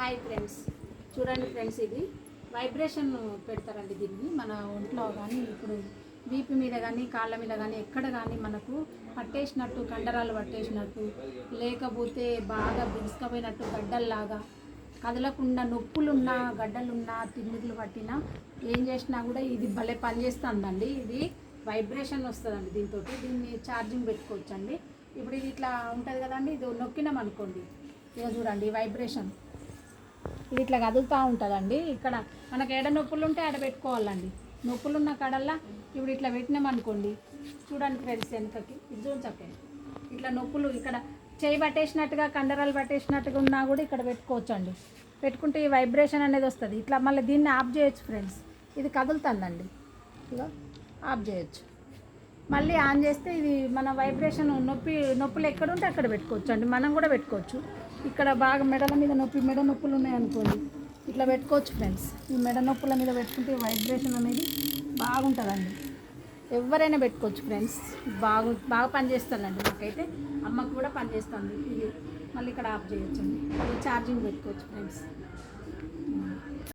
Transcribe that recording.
Hi friends చూడండి friends ఇది. Vibration పెడతారండి దీన్ని. మన ఒంట్లో కానీ ఇప్పుడు బీపీ మీద కానీ కాళ్ళ మీద కానీ ఎక్కడ కానీ మనకు పట్టేసినట్టు కండరాలు పట్టేసినట్టు లేకపోతే బాగా బిగుసుకపోయినట్టు గడ్డల్లాగా కదలకుండా నొప్పులున్నా గడ్డలున్నా తిమ్మిర్లు పట్టినా ఏం చేసినా కూడా ఇది భలే పనిచేస్తుందండి. ఇది వైబ్రేషన్ వస్తుందండి దీంతో దీన్ని ఛార్జింగ్ పెట్టుకోవచ్చండి. ఇప్పుడు ఇది ఇట్లా ఉంటుంది కదండి ఇది నొక్కినాం అనుకోండి ఇక చూడండి వైబ్రేషన్ ఇది ఇట్లా కదులుతూ ఉంటుందండి. ఇక్కడ మనకు ఎడ నొప్పులు ఉంటే ఆడ పెట్టుకోవాలండి. నొప్పులు ఉన్న కాడల్లా ఇప్పుడు ఇట్లా పెట్టినామనుకోండి చూడండి ఫ్రెండ్స్ వెనుకకి ఇది చూడండి ఇట్లా నొప్పులు ఇక్కడ చేయి పట్టేసినట్టుగా కండరాలు పట్టేసినట్టుగా ఉన్నా కూడా ఇక్కడ పెట్టుకోవచ్చు అండి పెట్టుకుంటే ఈ వైబ్రేషన్ అనేది వస్తుంది. ఇట్లా మళ్ళీ దీన్ని ఆఫ్ చేయొచ్చు ఫ్రెండ్స్. ఇది కదులుతుందండి. ఇక ఆఫ్ చేయొచ్చు. మళ్ళీ ఆన్ చేస్తే ఇది మన వైబ్రేషన్ నొప్పి నొప్పులు ఎక్కడ ఉంటే అక్కడ పెట్టుకోవచ్చు అండి మనం కూడా పెట్టుకోవచ్చు. ఇక్కడ బాగా మెడల మీద నొప్పి మెడ నొప్పులు ఉన్నాయనుకోండి ఇట్లా పెట్టుకోవచ్చు ఫ్రెండ్స్ ఈ మెడ నొప్పుల మీద పెట్టుకుంటే వైబ్రేషన్ అనేది బాగుంటుందండి. ఎవరైనా పెట్టుకోవచ్చు ఫ్రెండ్స్ బాగు బాగా పనిచేస్తుందండి మాకైతే అమ్మకు కూడా పనిచేస్తుంది ఇది మళ్ళీ ఇక్కడ ఆఫ్ చేయొచ్చండి. ఇది ఛార్జింగ్ పెట్టుకోవచ్చు ఫ్రెండ్స్